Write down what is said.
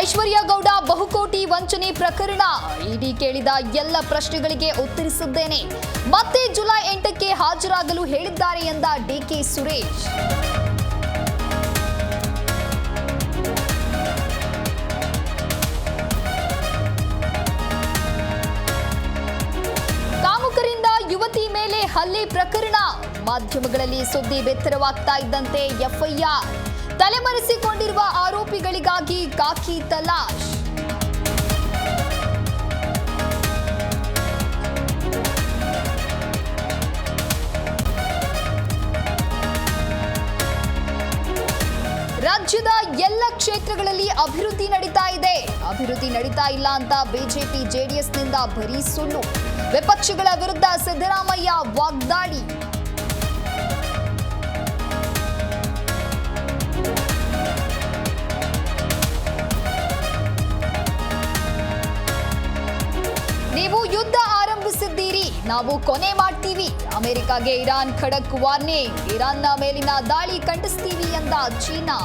ಐಶ್ವರ್ಯ ಗೌಡ ಬಹುಕೋಟಿ ವಂಚನೆ ಪ್ರಕರಣ. ಇಡಿ ಕೇಳಿದ ಎಲ್ಲ ಪ್ರಶ್ನೆಗಳಿಗೆ ಉತ್ತರಿಸಿದ್ದೇನೆ ಮತ್ತೆ ಜುಲೈ ಎಂಟಕ್ಕೆ ಹಾಜರಾಗಲು ಹೇಳಿದ್ದಾರೆ ಎಂದ ಡಿಕೆ ಸುರೇಶ್. ಕಾಮುಕರಿಂದ ಯುವತಿ ಮೇಲೆ ಹಲ್ಲೆ ಪ್ರಕರಣ. ಮಾಧ್ಯಮಗಳಲ್ಲಿ ಸುದ್ದಿ ಬೆತ್ತರವಾಗ್ತಾ ಇದ್ದಂತೆ ಎಫ್ಐಆರ್. ತಲೆಮರೆಸಿಕೊಂಡಿರುವ ಆರೋಪಿಗಳಿಗಾಗಿ ಕಾಕಿ ತಲಾಶ್. ರಾಜ್ಯದ ಎಲ್ಲ ಕ್ಷೇತ್ರಗಳಲ್ಲಿ ಅಭಿವೃದ್ಧಿ ನಡೀತಾ ಇದೆ. ಅಭಿವೃದ್ಧಿ ನಡೀತಾ ಇಲ್ಲ ಅಂತ ಬಿಜೆಪಿ, ಜೆಡಿಎಸ್ನಿಂದ ಬರೀ ಸುಳ್ಳು. ವಿಪಕ್ಷಗಳ ವಿರುದ್ಧ ಸಿದ್ದರಾಮಯ್ಯ ವಾಗ್ದಾಳಿ. ಯುದ್ಧ ಆರಂಭಿಸಿದ್ದೀರಿ. ನಾವು ಕೊನೆ ಮಾಡ್ತೀವಿ. ಅಮೆರಿಕಾಗೆ ಇರಾನ್ ಖಡಕ್ ವಾರ್ನಿಂಗ್. ಇರಾನ್ನ ಮೇಲಿನ ದಾಳಿ ಖಂಡಿಸ್ತೀವಿ ಎಂದ ಚೀನಾ.